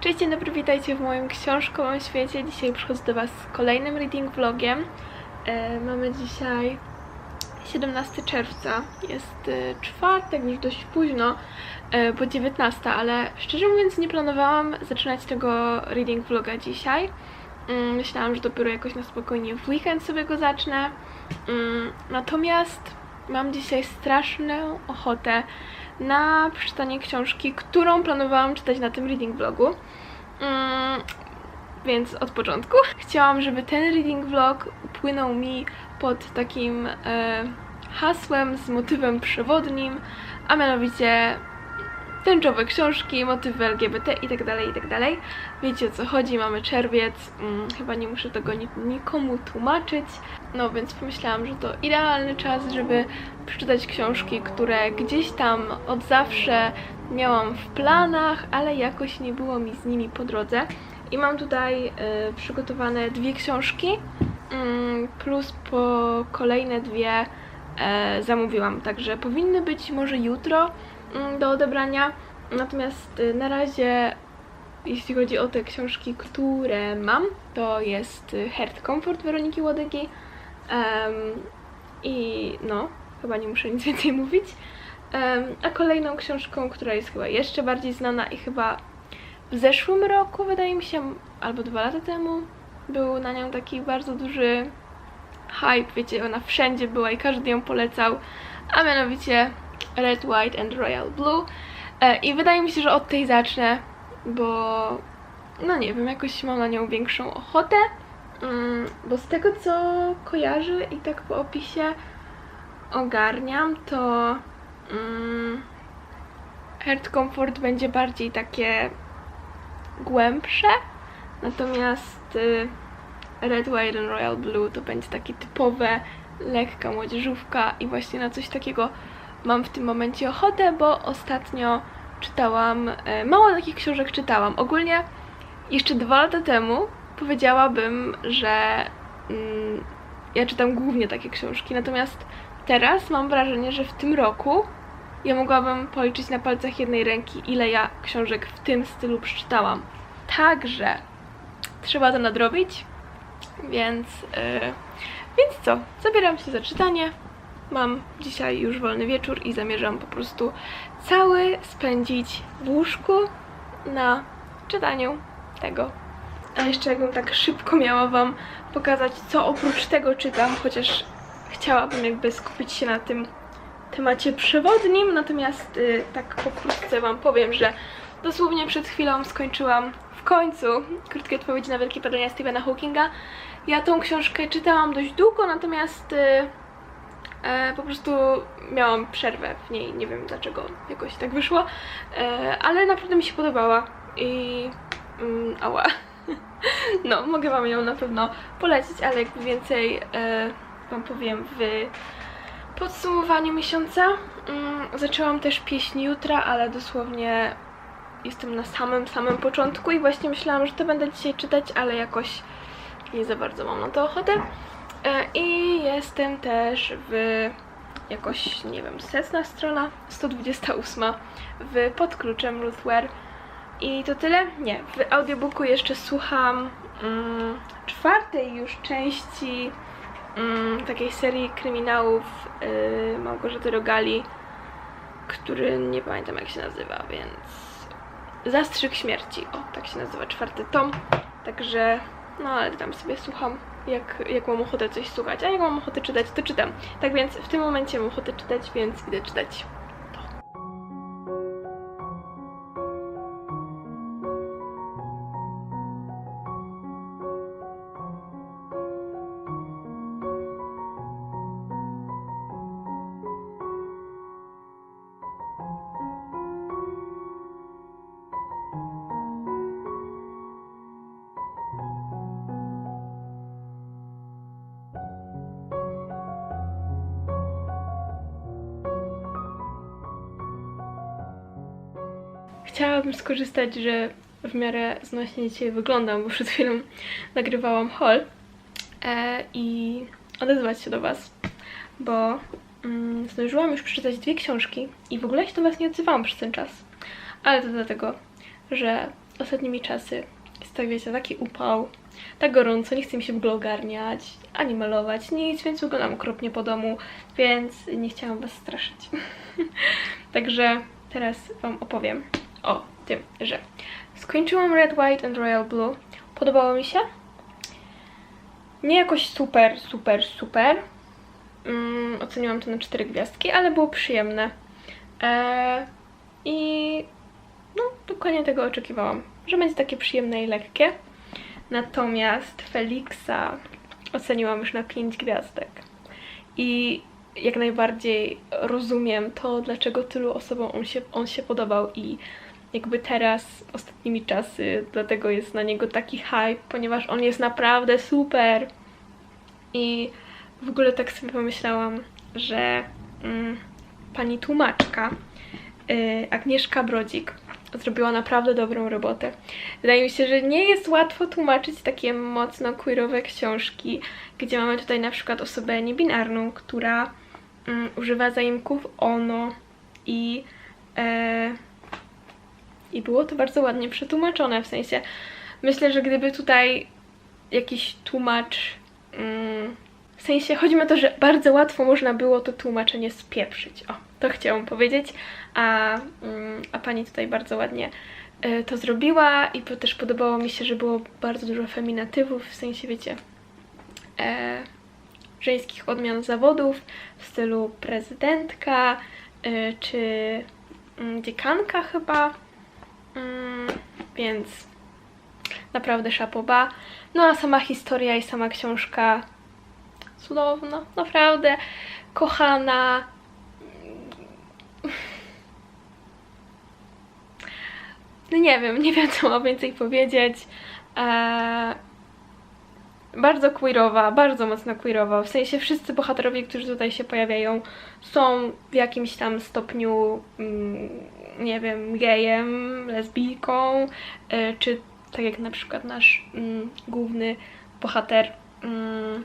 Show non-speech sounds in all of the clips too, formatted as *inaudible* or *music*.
Cześć, dzień dobry, witajcie w moim książkowym świecie. Dzisiaj przychodzę do Was z kolejnym reading vlogiem. E, mamy dzisiaj 17 czerwca. Jest e, czwartek, już dość późno, e, po 19, ale szczerze mówiąc nie planowałam zaczynać tego reading vloga dzisiaj. Mm, myślałam, że dopiero jakoś na spokojnie w weekend sobie go zacznę. Mm, natomiast mam dzisiaj straszną ochotę na przeczytanie książki, którą planowałam czytać na tym reading vlogu. Mm, więc od początku chciałam, żeby ten reading vlog płynął mi pod takim e, hasłem z motywem przewodnim, a mianowicie tęczowe książki, motywy LGBT itd., itd. Wiecie o co chodzi, mamy czerwiec, mm, chyba nie muszę tego ni- nikomu tłumaczyć. No więc pomyślałam, że to idealny czas, żeby przeczytać książki, które gdzieś tam od zawsze miałam w planach, ale jakoś nie było mi z nimi po drodze. I mam tutaj y, przygotowane dwie książki, mm, plus po kolejne dwie e, zamówiłam, także powinny być może jutro do odebrania. Natomiast y, na razie, jeśli chodzi o te książki, które mam, to jest y, Heart Comfort Weroniki Łodygi. Em, I no, chyba nie muszę nic więcej *laughs* mówić. Em, a kolejną książką, która jest chyba jeszcze bardziej znana i chyba w zeszłym roku, wydaje mi się, albo dwa lata temu, był na nią taki bardzo duży hype, wiecie, ona wszędzie była i każdy ją polecał, a mianowicie Red, White and Royal Blue. E, I wydaje mi się, że od tej zacznę, bo no nie wiem, jakoś mam na nią większą ochotę, mm, bo z tego co kojarzę i tak po opisie ogarniam, to mm, Heart Comfort będzie bardziej takie głębsze, natomiast y, Red, White and Royal Blue to będzie takie typowe, lekka młodzieżówka i właśnie na coś takiego mam w tym momencie ochotę, bo ostatnio czytałam, e, mało takich książek czytałam. Ogólnie jeszcze dwa lata temu powiedziałabym, że mm, ja czytam głównie takie książki, natomiast teraz mam wrażenie, że w tym roku ja mogłabym policzyć na palcach jednej ręki, ile ja książek w tym stylu przeczytałam. Także trzeba to nadrobić, więc, yy, więc co? Zabieram się za czytanie. Mam dzisiaj już wolny wieczór i zamierzam po prostu cały spędzić w łóżku na czytaniu tego. A jeszcze jakbym tak szybko miała Wam pokazać, co oprócz tego czytam, chociaż chciałabym jakby skupić się na tym temacie przewodnim, natomiast y, tak pokrótce Wam powiem, że dosłownie przed chwilą skończyłam w końcu krótkie odpowiedzi na wielkie pytania Stephena Hawkinga. Ja tą książkę czytałam dość długo, natomiast y, e, po prostu miałam przerwę w niej, nie wiem dlaczego jakoś tak wyszło, e, ale naprawdę mi się podobała i mm, ała. *laughs* No, mogę Wam ją na pewno polecić, ale jakby więcej e, Wam powiem w podsumowaniu miesiąca. Mm, zaczęłam też pieśń jutra, ale dosłownie jestem na samym, samym początku i właśnie myślałam, że to będę dzisiaj czytać, ale jakoś nie za bardzo mam na to ochotę. E, I jestem też w jakoś, nie wiem, setna strona, 128 w Pod kluczem. I to tyle? Nie. W audiobooku jeszcze słucham mm, czwartej już części mm, takiej serii kryminałów yy, Małgorzaty Rogali, który nie pamiętam jak się nazywa, więc Zastrzyk Śmierci. O, tak się nazywa czwarty tom. Także, no ale tam sobie słucham, jak, jak mam ochotę coś słuchać, a jak mam ochotę czytać, to czytam. Tak więc w tym momencie mam ochotę czytać, więc idę czytać. Skorzystać, że w miarę znośnie dzisiaj wyglądam, bo przed chwilą nagrywałam haul e, i odezwać się do Was, bo mm, zdążyłam już przeczytać dwie książki i w ogóle się do Was nie odzywałam przez ten czas. Ale to dlatego, że ostatnimi czasy jest tak, wiecie, taki upał, tak gorąco, nie chce mi się w ogóle ogarniać, ani malować, nic, więc wyglądam okropnie po domu, więc nie chciałam Was straszyć. *laughs* Także teraz Wam opowiem o tym, że skończyłam Red, White and Royal Blue. Podobało mi się. Nie jakoś super, super, super. Mm, oceniłam to na 4 gwiazdki, ale było przyjemne. Eee, I no, dokładnie tego oczekiwałam, że będzie takie przyjemne i lekkie. Natomiast Felixa oceniłam już na 5 gwiazdek. I jak najbardziej rozumiem to, dlaczego tylu osobom on się, on się podobał i jakby teraz, ostatnimi czasy, dlatego jest na niego taki hype, ponieważ on jest naprawdę super. I w ogóle tak sobie pomyślałam, że mm, pani tłumaczka y, Agnieszka Brodzik zrobiła naprawdę dobrą robotę. Wydaje mi się, że nie jest łatwo tłumaczyć takie mocno queerowe książki, gdzie mamy tutaj na przykład osobę niebinarną, która mm, używa zaimków ono i e, i było to bardzo ładnie przetłumaczone, w sensie myślę, że gdyby tutaj jakiś tłumacz mm, w sensie chodzi mi o to, że bardzo łatwo można było to tłumaczenie spieprzyć. O, to chciałam powiedzieć, a, mm, a pani tutaj bardzo ładnie y, to zrobiła i po, też podobało mi się, że było bardzo dużo feminatywów, w sensie wiecie, e, żeńskich odmian zawodów w stylu prezydentka y, czy mm, dziekanka chyba, Mm, więc naprawdę szapoba. No a sama historia i sama książka cudowna, naprawdę kochana. No nie wiem, nie wiem co mam więcej powiedzieć. Eee, bardzo queerowa, bardzo mocno queerowa. W sensie wszyscy bohaterowie, którzy tutaj się pojawiają, są w jakimś tam stopniu, mm, nie wiem, gejem, lesbijką, y, czy tak jak na przykład nasz mm, główny bohater mm,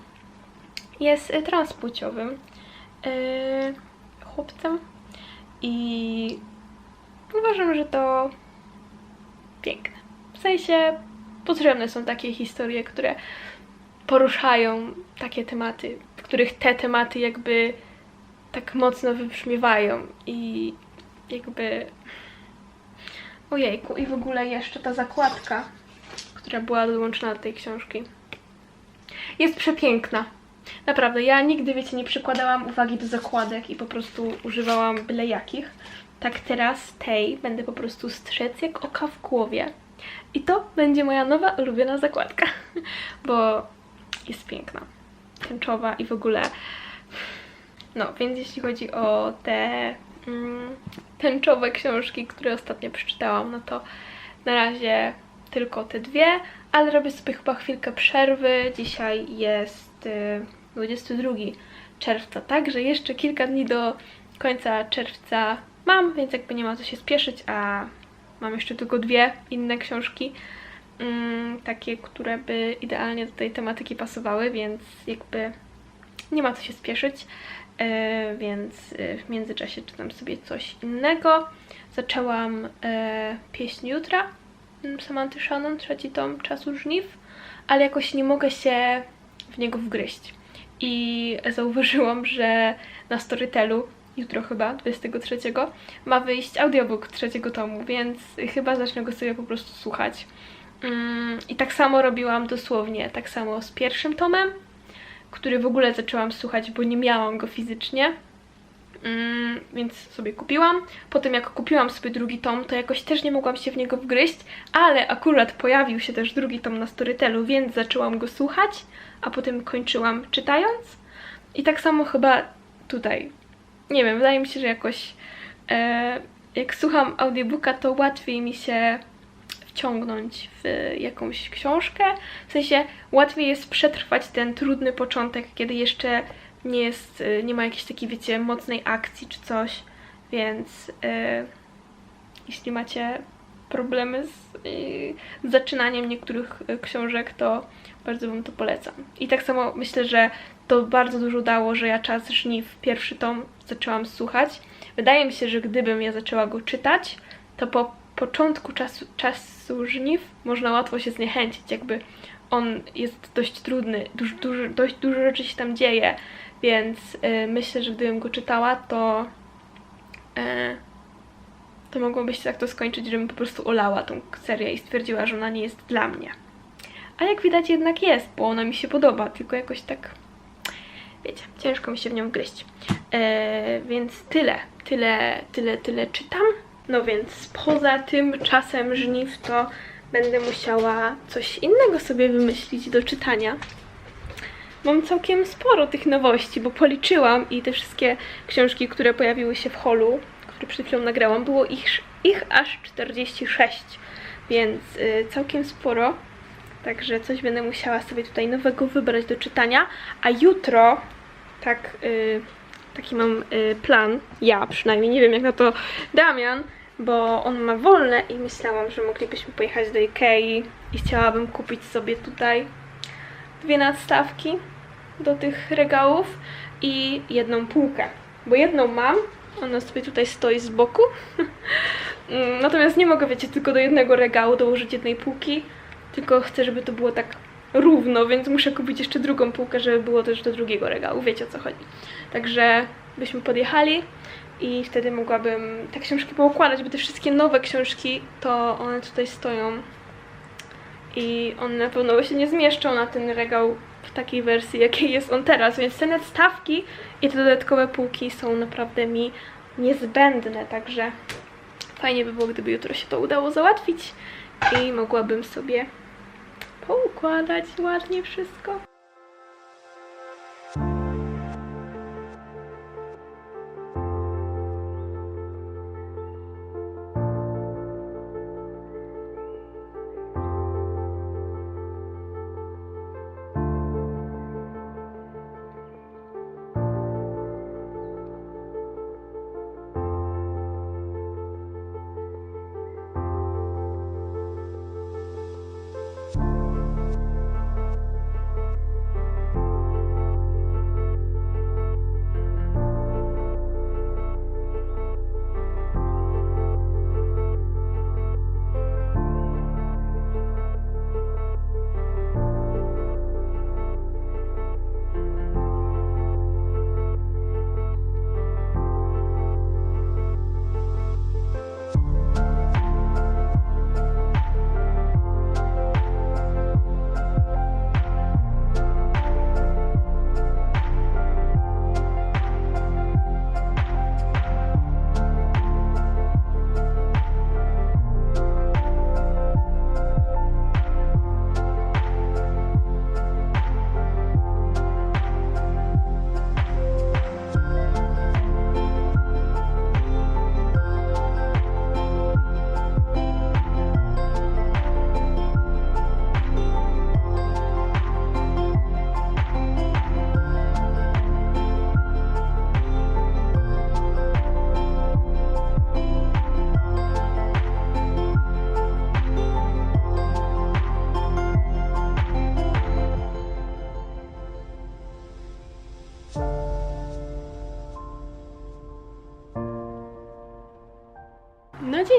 jest transpłciowym y, chłopcem i uważam, że to piękne. W sensie potrzebne są takie historie, które poruszają takie tematy, w których te tematy jakby tak mocno wybrzmiewają i jakby ojejku i w ogóle jeszcze ta zakładka, która była dołączona do tej książki jest przepiękna. Naprawdę, ja nigdy, wiecie, nie przykładałam uwagi do zakładek i po prostu używałam byle jakich. Tak teraz tej będę po prostu strzec jak oka w głowie. I to będzie moja nowa ulubiona zakładka, *laughs* bo jest piękna, tęczowa i w ogóle. No, więc jeśli chodzi o te mm, tęczowe książki, które ostatnio przeczytałam, no to na razie tylko te dwie, ale robię sobie chyba chwilkę przerwy. Dzisiaj jest y, 22 czerwca, także jeszcze kilka dni do końca czerwca mam, więc jakby nie ma co się spieszyć, a mam jeszcze tylko dwie inne książki, mm, takie, które by idealnie do tej tematyki pasowały, więc jakby nie ma co się spieszyć, e, więc e, w międzyczasie czytam sobie coś innego. Zaczęłam e, Pieśń Jutra mm, Samanty Shannon, trzeci tom Czasu Żniw, ale jakoś nie mogę się w niego wgryźć. I *laughs* zauważyłam, że na Storytelu jutro chyba, 23, ma wyjść audiobook trzeciego tomu, więc chyba zacznę go sobie po prostu słuchać. Mm, I tak samo robiłam dosłownie, tak samo z pierwszym tomem, który w ogóle zaczęłam słuchać, bo nie miałam go fizycznie. Mm, więc sobie kupiłam. Potem jak kupiłam sobie drugi tom, to jakoś też nie mogłam się w niego wgryźć, ale akurat pojawił się też drugi tom na Storytelu, więc zaczęłam go słuchać, a potem kończyłam czytając. I tak samo chyba tutaj. Nie wiem, wydaje mi się, że jakoś e, jak słucham audiobooka, to łatwiej mi się wciągnąć w jakąś książkę. W sensie łatwiej jest przetrwać ten trudny początek, kiedy jeszcze nie jest, y, nie ma jakiejś takiej, wiecie, mocnej akcji czy coś, więc yy, jeśli macie problemy z, yy, z zaczynaniem niektórych y, książek, to bardzo Wam to polecam. I tak samo myślę, że to bardzo dużo dało, że ja czas żniw pierwszy tom zaczęłam słuchać. Wydaje mi się, że gdybym ja zaczęła go czytać, to po początku czasu, czas żniw można łatwo się zniechęcić, jakby on jest dość trudny, duż, duży, dość dużo rzeczy się tam dzieje, więc y, myślę, że gdybym go czytała, to y, to mogłoby się tak to skończyć, żebym po prostu olała tą serię i stwierdziła, że ona nie jest dla mnie. A jak widać jednak jest, bo ona mi się podoba, tylko jakoś tak, wiecie, ciężko mi się w nią wgryźć. E, więc tyle, tyle, tyle, tyle czytam. No więc poza tym czasem żniw to będę musiała coś innego sobie wymyślić do czytania. Mam całkiem sporo tych nowości, bo policzyłam i te wszystkie książki, które pojawiły się w holu, które przed chwilą nagrałam, było ich, ich aż 46, więc y, całkiem sporo. Także coś będę musiała sobie tutaj nowego wybrać do czytania, a jutro, tak, y, taki mam y, plan, ja przynajmniej, nie wiem jak na to Damian, bo on ma wolne i myślałam, że moglibyśmy pojechać do Ikei i chciałabym kupić sobie tutaj dwie nadstawki do tych regałów i jedną półkę, bo jedną mam, ona sobie tutaj stoi z boku, *laughs* natomiast nie mogę, wiecie, tylko do jednego regału dołożyć jednej półki, tylko chcę, żeby to było tak równo, więc muszę kupić jeszcze drugą półkę, żeby było też do drugiego regału, wiecie o co chodzi. Także byśmy podjechali i wtedy mogłabym te książki poukładać, bo te wszystkie nowe książki, to one tutaj stoją i one na pewno się nie zmieszczą na ten regał w takiej wersji, jakiej jest on teraz, więc te nadstawki i te dodatkowe półki są naprawdę mi niezbędne, także fajnie by było, gdyby jutro się to udało załatwić i mogłabym sobie poukładać ładnie wszystko.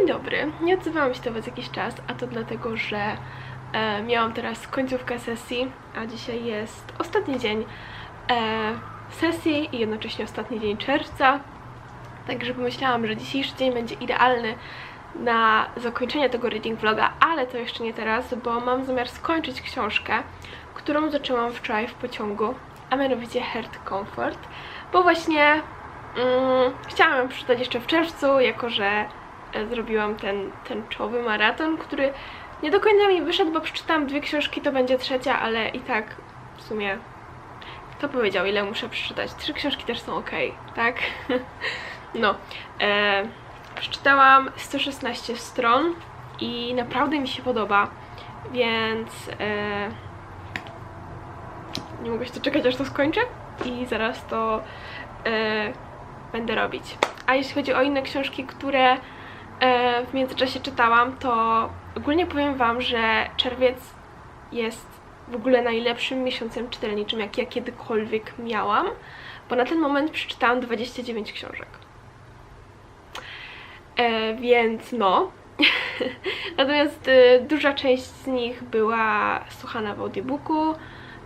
Dobry. Nie odzywałam się do Was jakiś czas, a to dlatego, że e, miałam teraz końcówkę sesji, a dzisiaj jest ostatni dzień e, sesji i jednocześnie ostatni dzień czerwca. Także pomyślałam, że dzisiejszy dzień będzie idealny na zakończenie tego reading vloga, ale to jeszcze nie teraz, bo mam zamiar skończyć książkę, którą zaczęłam wczoraj w pociągu, a mianowicie Heart Comfort, bo właśnie mm, chciałam ją przeczytać jeszcze w czerwcu, jako że zrobiłam ten tęczowy maraton, który nie do końca mi wyszedł, bo przeczytałam dwie książki, to będzie trzecia, ale i tak w sumie kto powiedział, ile muszę przeczytać? Trzy książki też są ok, tak? *laughs* no. E, przeczytałam 116 stron i naprawdę mi się podoba, więc e, nie mogę się doczekać, aż to skończę i zaraz to e, będę robić. A jeśli chodzi o inne książki, które e, w międzyczasie czytałam, to ogólnie powiem Wam, że czerwiec jest w ogóle najlepszym miesiącem czytelniczym, jaki ja kiedykolwiek miałam, bo na ten moment przeczytałam 29 książek. E, więc no, *laughs* Natomiast y, duża część z nich była słuchana w audiobooku,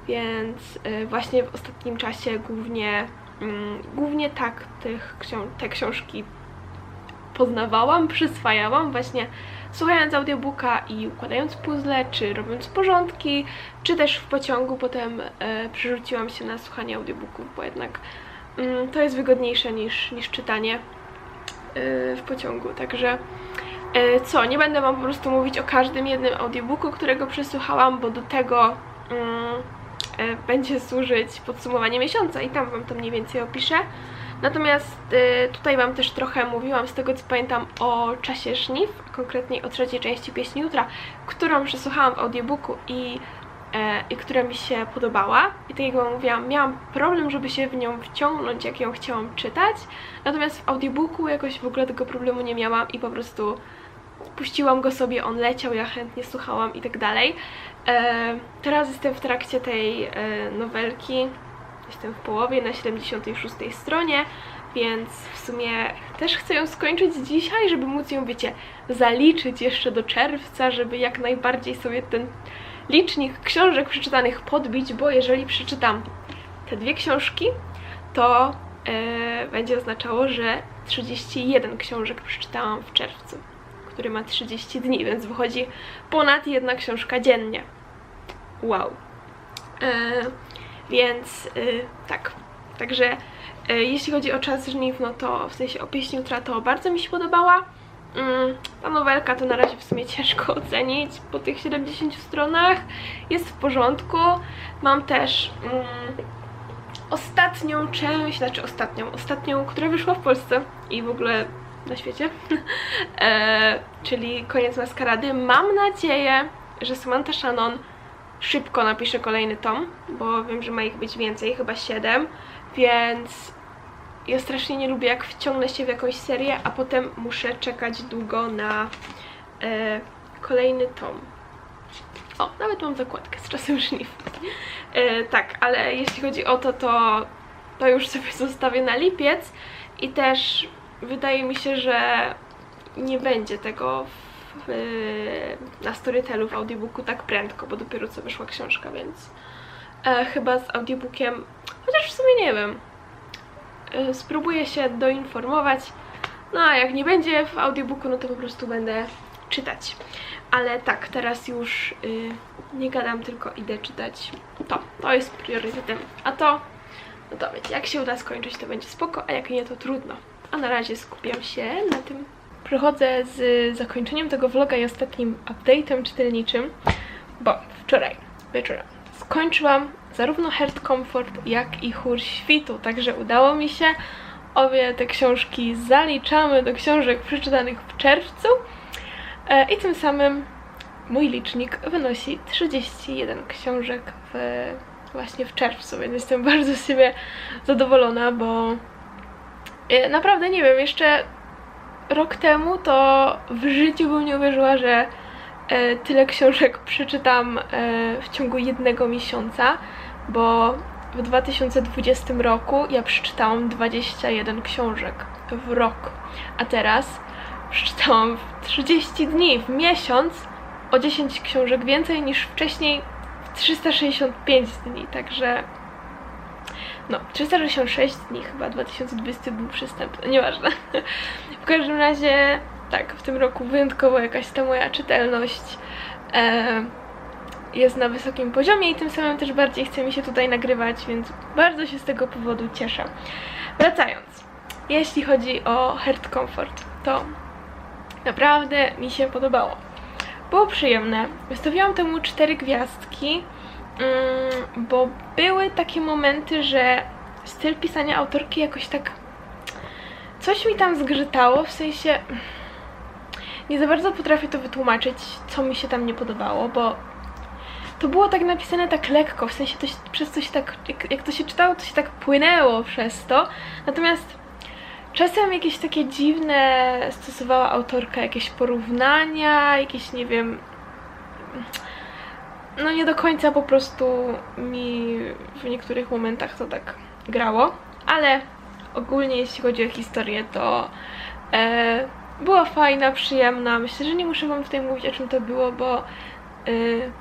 więc y, właśnie w ostatnim czasie głównie, mm, głównie tak tych książ- te książki poznawałam, przyswajałam właśnie słuchając audiobooka i układając puzzle, czy robiąc porządki, czy też w pociągu potem e, przerzuciłam się na słuchanie audiobooków, bo jednak mm, to jest wygodniejsze niż, niż czytanie e, w pociągu, także e, co, nie będę Wam po prostu mówić o każdym jednym audiobooku, którego przesłuchałam, bo do tego mm, e, będzie służyć podsumowanie miesiąca i tam Wam to mniej więcej opiszę. Natomiast y, tutaj Wam też trochę mówiłam z tego co pamiętam o czasie żniw, konkretnie o trzeciej części pieśni jutra, którą przesłuchałam w audiobooku i, e, i która mi się podobała. I tak jak Wam mówiłam, miałam problem, żeby się w nią wciągnąć, jak ją chciałam czytać. Natomiast w audiobooku jakoś w ogóle tego problemu nie miałam i po prostu puściłam go sobie, on leciał, ja chętnie słuchałam i tak dalej. E, teraz jestem w trakcie tej e, nowelki, jestem w połowie, na 76 stronie, więc w sumie też chcę ją skończyć dzisiaj, żeby móc ją, wiecie, zaliczyć jeszcze do czerwca, żeby jak najbardziej sobie ten licznik książek przeczytanych podbić, bo jeżeli przeczytam te dwie książki, to e, będzie oznaczało, że 31 książek przeczytałam w czerwcu, który ma 30 dni, więc wychodzi ponad jedna książka dziennie. Wow. E, więc y, tak. Także y, jeśli chodzi o czas żniw, no to w sensie o pieśni jutra to bardzo mi się podobała. Mm, ta nowelka to na razie w sumie *laughs* ciężko ocenić po tych 70 stronach. Jest w porządku. Mam też mm, ostatnią część, znaczy ostatnią, ostatnią, która wyszła w Polsce i w ogóle na świecie, *laughs* e, czyli Koniec Maskarady. Mam nadzieję, że Samantha Shannon szybko napiszę kolejny tom, bo wiem, że ma ich być więcej, chyba 7, więc ja strasznie nie lubię, jak wciągnę się w jakąś serię, a potem muszę czekać długo na e, kolejny tom. O, nawet mam zakładkę z czasem żniw. E, tak, ale jeśli chodzi o to, to, to już sobie zostawię na lipiec i też wydaje mi się, że nie będzie tego w, na Storytelu w audiobooku tak prędko, bo dopiero co wyszła książka, więc e, chyba z audiobookiem, chociaż w sumie nie wiem, e, spróbuję się doinformować, no a jak nie będzie w audiobooku, no to po prostu będę czytać. Ale tak, teraz już y, nie gadam, tylko idę czytać to. To jest priorytetem. A to, no to wiecie, jak się uda skończyć, to będzie spoko, a jak nie, to trudno. A na razie skupiam się na tym Przychodzę z zakończeniem tego vloga i ostatnim update'em czytelniczym, bo wczoraj wieczorem skończyłam zarówno Heart Comfort, jak i Chór Świtu, także udało mi się. Obie te książki zaliczamy do książek przeczytanych w czerwcu e, i tym samym mój licznik wynosi 31 książek w, właśnie w czerwcu, więc jestem *laughs* bardzo z siebie zadowolona, bo e, naprawdę nie wiem, jeszcze rok temu to w życiu bym nie uwierzyła, że e, tyle książek *laughs* przeczytam e, w ciągu jednego miesiąca, bo w 2020 roku ja przeczytałam 21 książek w rok, a teraz przeczytałam w 30 dni, w miesiąc o 10 książek więcej niż wcześniej w 365 dni, także no, 366 dni chyba, 2020 był przystępny, nieważne. w każdym razie, tak, w tym roku wyjątkowo jakaś ta moja czytelność e, jest na wysokim poziomie i tym samym też bardziej chce mi się tutaj nagrywać, więc bardzo się z tego powodu cieszę. Wracając, jeśli chodzi o Heart Comfort, to naprawdę mi się podobało. Było przyjemne. Wystawiłam temu cztery gwiazdki. Mm, bo były takie momenty, że styl pisania autorki jakoś tak coś mi tam zgrzytało, w sensie nie za bardzo potrafię to wytłumaczyć, co mi się tam nie podobało, bo to było tak napisane tak lekko, w sensie to się, przez to się tak, jak, jak to się czytało, to się tak płynęło przez to, natomiast czasem jakieś takie dziwne stosowała autorka, jakieś porównania, jakieś, nie wiem, no nie do końca po prostu mi w niektórych momentach to tak grało, ale ogólnie jeśli chodzi o historię, to e, była fajna, przyjemna. Myślę, że nie muszę wam tutaj mówić o czym to było, bo y,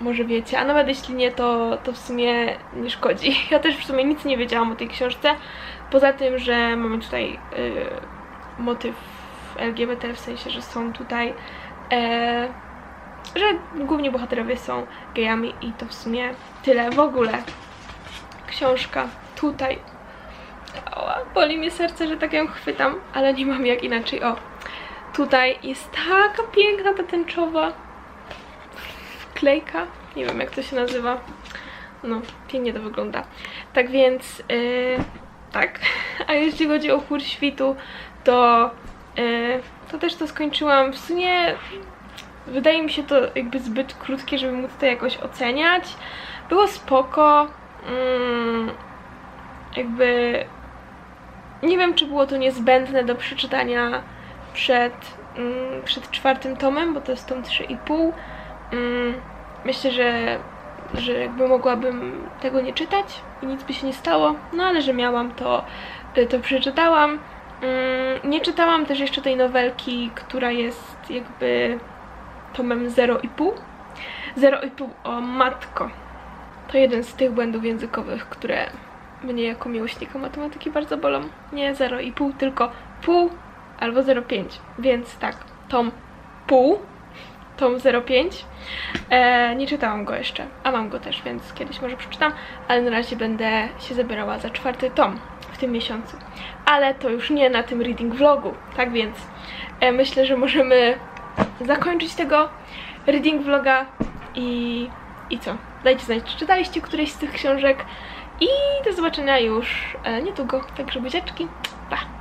może wiecie, a nawet jeśli nie, to, to w sumie nie szkodzi. *laughs* Ja też w sumie nic nie wiedziałam o tej książce, poza tym, że mamy tutaj y, motyw LGBT, w sensie, że są tutaj, e, że główni bohaterowie są gejami i to w sumie tyle. W ogóle książka tutaj, Ała, boli mnie serce, że tak ją chwytam, ale nie mam jak inaczej. O, tutaj jest taka piękna ta tęczowa wklejka, nie wiem jak to się nazywa. No, pięknie to wygląda. Tak więc, yy, tak. A jeśli chodzi o chór świtu, to, yy, to też to skończyłam. W sumie wydaje mi się to jakby zbyt krótkie, żeby móc to jakoś oceniać. Było spoko. Mm, jakby nie wiem, czy było to niezbędne do przeczytania przed, mm, przed czwartym tomem, bo to jest tom 3,5. Mm, myślę, że, że jakby mogłabym tego nie czytać i nic by się nie stało, no ale że miałam, to, y, to przeczytałam. Mm, nie czytałam też jeszcze tej nowelki, która jest jakby tomem 0,5. 0,5 o matko. To jeden z tych błędów językowych, które mnie jako miłośnika matematyki bardzo bolą. Nie 0,5, tylko pół albo 0,5. Więc tak, tom pół, tom 0,5. E, nie czytałam go jeszcze, a mam go też, więc kiedyś może przeczytam, ale na razie będę się zabierała za czwarty tom w tym miesiącu. Ale to już nie na tym reading vlogu, tak więc e, myślę, że możemy zakończyć tego reading vloga i, i co? Dajcie znać, czy czytaliście któreś z tych książek i do zobaczenia już e, niedługo. Także buziaczki, pa!